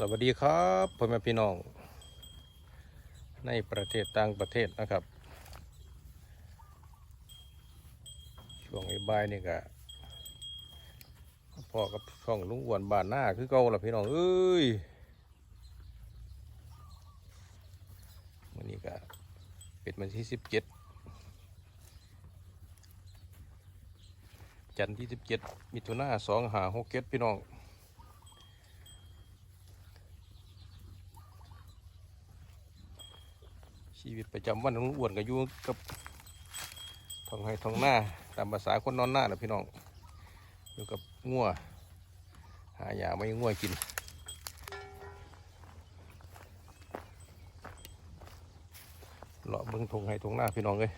สวัสดีครับพ่อแม่พี่น้อง ในประเทศต่างประเทศนะครับ ช่วงบ่ายนี่ก็พ่อกับช่องลุงอ้วนบ้านหน้าคือเก่าละพี่น้องเอ้ยวันนี้ก็เป็นวันที่สิบเจ็ดจันทร์ที่สิบเจ็ดมิถุนาสองหาหกเจ็ดพี่น้อง ชีวิตประจำวันของอ้วนก็อยู่กับท้องไห้ท้องหน้าตามภาษาคนนอนหน้าแหะพี่น้องอยู่กับงัวหาหยาไม่งัวกินเลาะเบิ้งทงไห้ทงหน้าพี่น้องเลย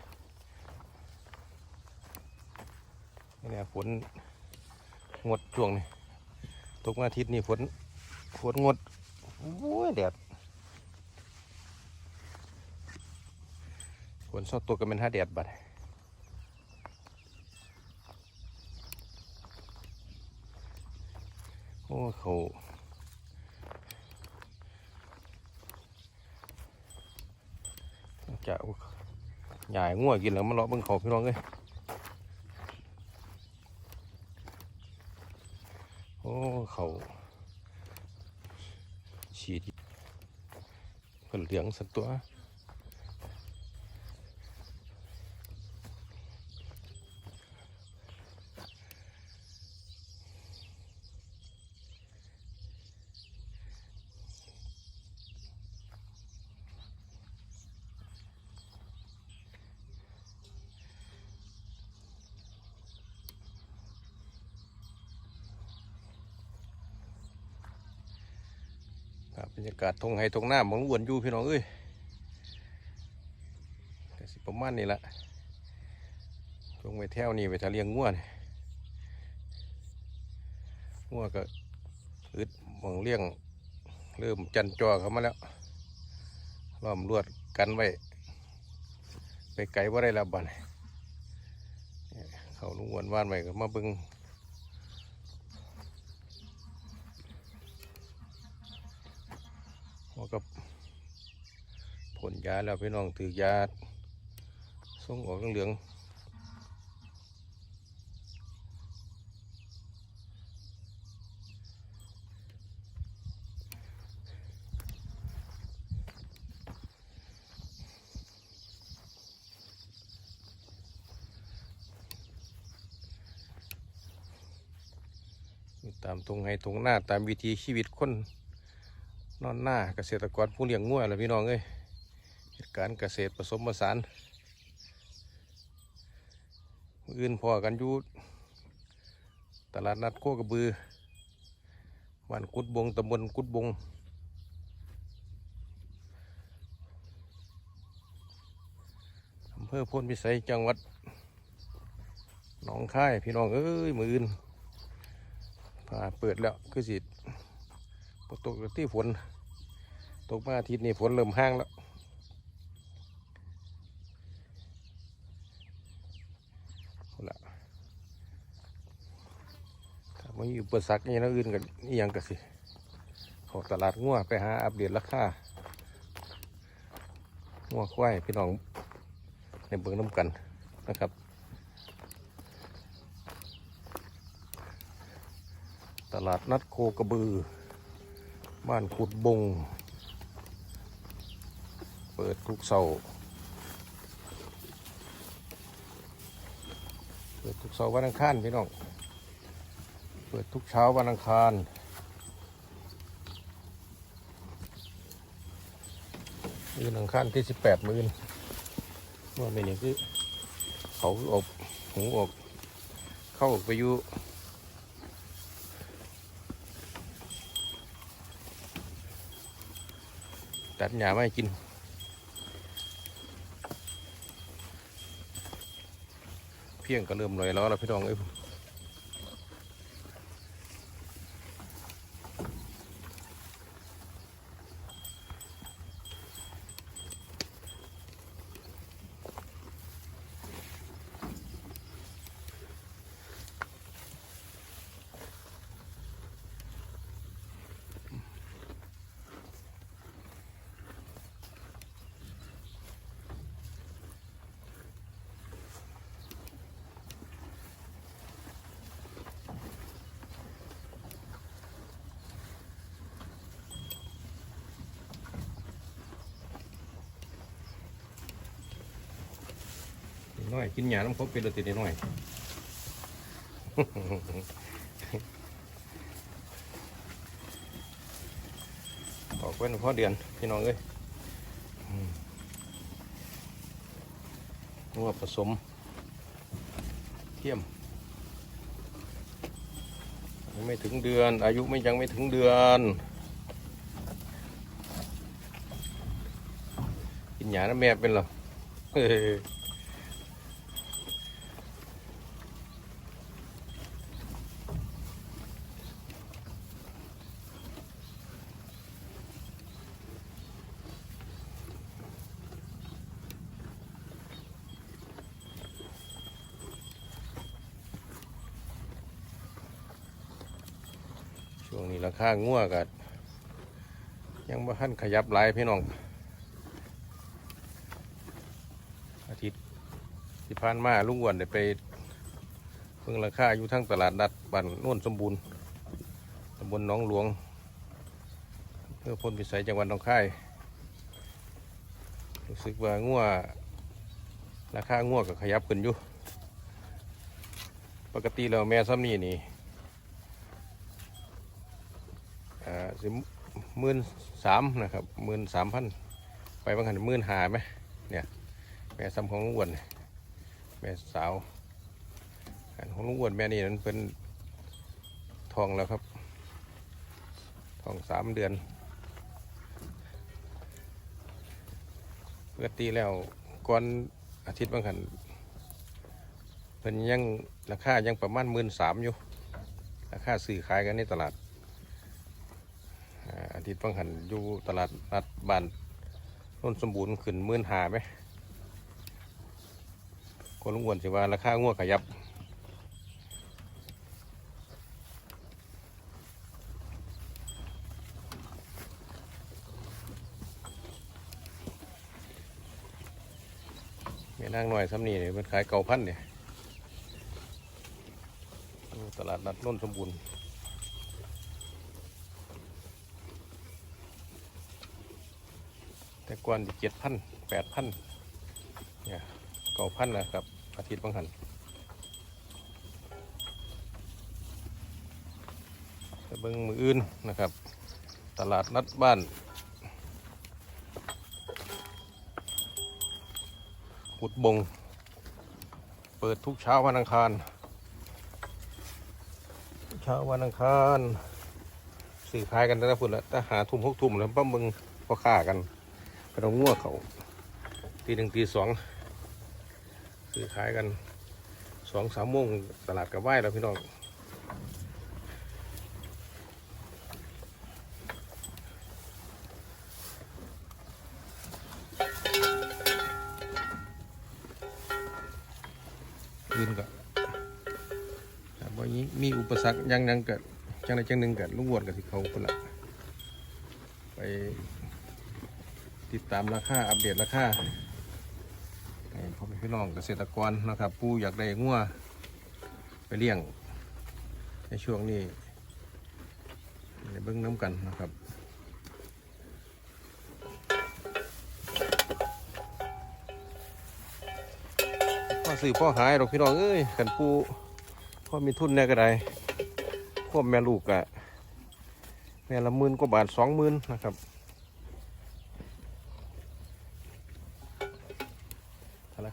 นี่เนี่ยฝนงดช่วงนี้ตกมาอาทิตย์นี่ฝนฝนงดโอ้ยแดด ฝนสดตัวกันเป็นห้าแดดบัดโอ้เขาจะใหญ่ง่วกินแล้วมาเลาะเบิ่งเขาพี่น้องเลยโอ้เขาฉีดเพิ่นเหลืองสักตัว ครับบรรยากาศทงไห้ทงหน้ามองอ้วนอยู่พี่น้องเอ้ยแต่สิประมาณนี้ละทงไปแถวนี่ไปทะเลียงง่วนง่วก็อึดมองเลี้ยง เริ่มจันจอเข้ามาแล้วล้อมรวดกันไว้ ไปไกลว่าได้ล้วบัดนี้เขาลุงวนว่านไว้ก็มาบึง ว่ากับผลยาแล้วพี่น้องถือยาส่งออกเหลืองตามตรงให้ตรงหน้าตามวิธีชีวิตคน นอนหน้าเกษตรกรผู้เลี้ยงงัวแหละพี่น้องเอ้ยเหตุการณ์เกษตรผสมผสานอื่นพอกันอยู่ตลาดนัดโคกระบือบ้านกุดบงตำบลกุดบงอำเภอพนพิสัยจังหวัดหนองคายพี่น้องเอ้ยมืออื่นพาเปิดแล้วคือสิฝน ตกที่ฝน ตกมาอาทิตย์นี้ฝนเริ่มห้างแล้วเอาละถ้าไม่มีอุปสรรคนี่นะอื่นกันนี่ยังกันสิ ขอตลาดงัวไปหาอัปเดตราคางัวควายพี่น้องในเบื้องน้ำกันนะครับตลาดนัดโคกระบือ บ้านขุดบง เปิดทุกเสาเปิดทุกเสาวันอังคารพี่น้อง เปิดทุกเช้าวันอังคารมืออังคารที่สิบแปดมือนเมื่อไม่นี่คือเขาอบหูอบเข้าไปอยู่ ตัดหญ้าไม่กินเพียงก็เริ่มลอยแล้วแล้วพี่น้องเอ้ย น้อยกินหยาน้ำครบเป็นตัวติดน้อยออกเป็นพอเดือนพี่น้องเอ้ยงวผสมเทียมยังไม่ถึงเดือน อายุไม่ยังไม่ถึงเดือน กินหยาน้ำแม่เป็นหรอ เฮ้ย ช่วงนี้ ราคางัวกัยังบ่ทันขยับหลายพี่น้อง อาทิตย์ที่ผ่านมาลุงอ้วนได้ไปเพิ่งราคาอยู่ทั้งตลาดนัดบ้านน่นสมบูรณ์ตำบลหนองหลวงเพื่อพ้นพิสัยจังหวัดหนองคายรู้สึกว่างัวราคางัวก็ขยับขึ้นอยู่ ปกติแล้วแม่ซ้ำนี่นี่ อ่าสิหมื่นสามนะครับหมื่นสามพันไปบางหันหมื่นหาไหมเนี่ยแม่ซ้ำของลุงอ้วนแม่สาวอันของลุงอ้วนแม่นี่นั้นเป็นทองแล้วครับ ทองสามเดือนปกติแล้วก่อนอาทิตย์บางหันเป็นยังราคายังประมาณหมื่นสามอยู่ราคาซื้อขายกันในตลาด ทิตย์ฟังหันอยู่ตลาดนัดบ้านโน้นสมบูรณ์ขึ้นมื่นหาไหมคนลุงอ้วนสิว่าราคางัวขยับแม่นางหน่อยซ้ำนี่เนี่ยมันขายเก่าพันเนี่ยตลาดนัดโน้นสมบูรณ์ แต่ก่อนเจ็ดพันแปดพันเนี่ยเก้าพันนะครับ อาทิตย์บางหันไปเบิ้งมืออื่นนะครับ ตลาดนัดบ้านหุดบง เปิดทุกเช้าวันอังคาร เช้าวันอังคารสื่อขายกันนะพุ่นละถ้าหาทุ่มหกทุ่มแล้วป้ามึงก็ฆ่ากัน ก็ต้องง่วเขาตีหนึ่งตีสองซื้อขายกันสองสามโมงตลาดกับไหว้แล้วพี่น้องอื่นก็ถามว่ามีมีอุปสรรคยังยังเกิดจังใดจังหนึ่งเกิดลุงวดกับที่เขาคนละไป ติดตามราคาอัปเดตราคาให้พ่อแม่พี่น้องเกษตรกรนะครับผู้อยากได้งัวไปเลี้ยง ในช่วงนี้ในเบิ้องน้ำกันนะครับพ่อซื้อพ่อหายหรอกพี่น้องเอ้ยกันผู้พ่อมีทุนแน่ก็ได้พ่อแม่ลูกอะแม่ละหมื่นกว่าบาทสองหมื่นนะครับ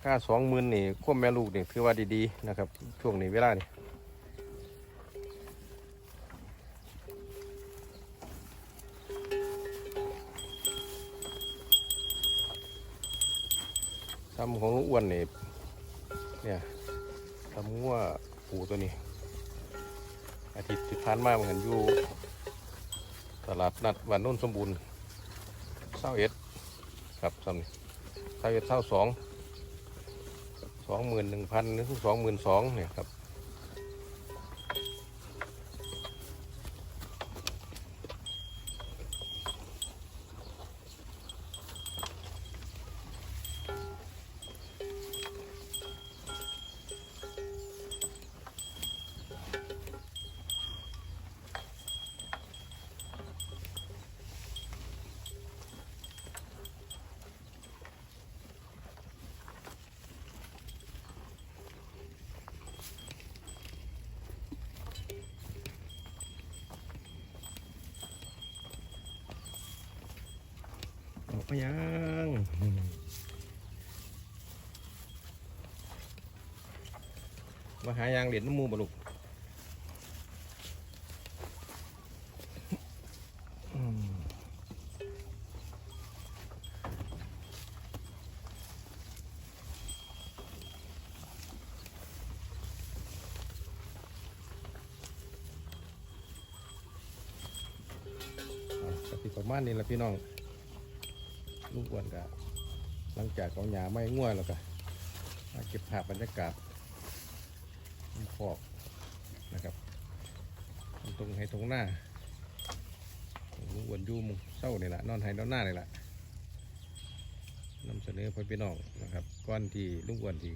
าคาสองหมื่นนี่ควบแม่ลูกนี่ถือว่าดีๆนะครับ ช่วงนี้เวลานี่ทำของลุงอ้วนนี่เนี่ยทำงัวปูตัวนี้ อาทิตย์ที่ผ่านมาเหมือนอยู่ ตลาดนัดวันโน้นสมบูรณ์เศร้าเอ็ดครับซ้ำนี่เศร้าเอ็ดเศร้าสอง สองหมื่นหนึ่งพันหรือสองหมื่นสองเนี่ยครับ อกมายังมาหายางเหรียญน้ำมูบลูกอืมอะก็สิประมาณนี้แหละพี่น้อง ลูกอ้วนกะหลังจากเอาหญ้าไม่ง่วแล้วก็มาเก็บภาพบรรยากาศมันฟอกนะครับตรงให้ตรงหน้าของลูกอ้วนยุ่มองเศร้านี่แหละนอนให้นอนหน้านี่แหละนำเสนอพื่อพี่น้องนะครับก้อนที่ลูกอ้วนที่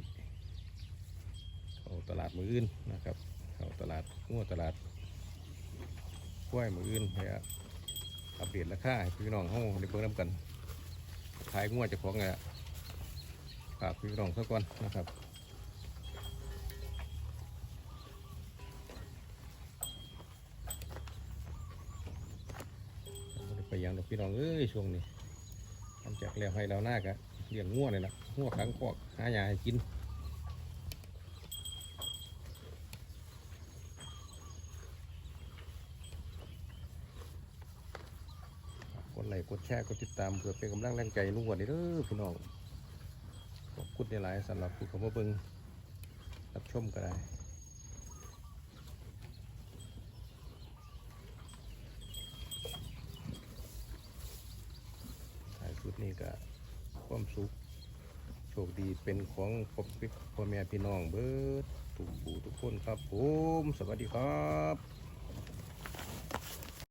เขาตลาดมืออื่นนะครับเขาตลาดง่วตลาดกล้วยมืออื่นเพื่ออัปเดตราคาให้พี่น้องห้องได้เบิ่งน้ำกัน ขายงวดจะของไงฝากพี่น้องสักก่อนนะครับไปยังดอกพี่น้องเอ้ยช่วงนี้ทำจากแล้วให้แล้วหน้ากะเลี้ยงงัวเลยนะงัวขังกอกหาหยาให้กินฝากกดไลค์กดแชร์กดติดตามเพื่อเป็นกำลังแรงใจลุงอ้วนนี่เด้อพี่น้องขอบคุณในหลายสำหรับผู้เขามาเบิ่งรับชมก็ได้ท้ายสุดนี้ก็ความสุขโชคดีเป็นของพ่อพ่อแม่พี่น้องเบิดทุกผู้ทุกคนครับผม สวัสดีครับ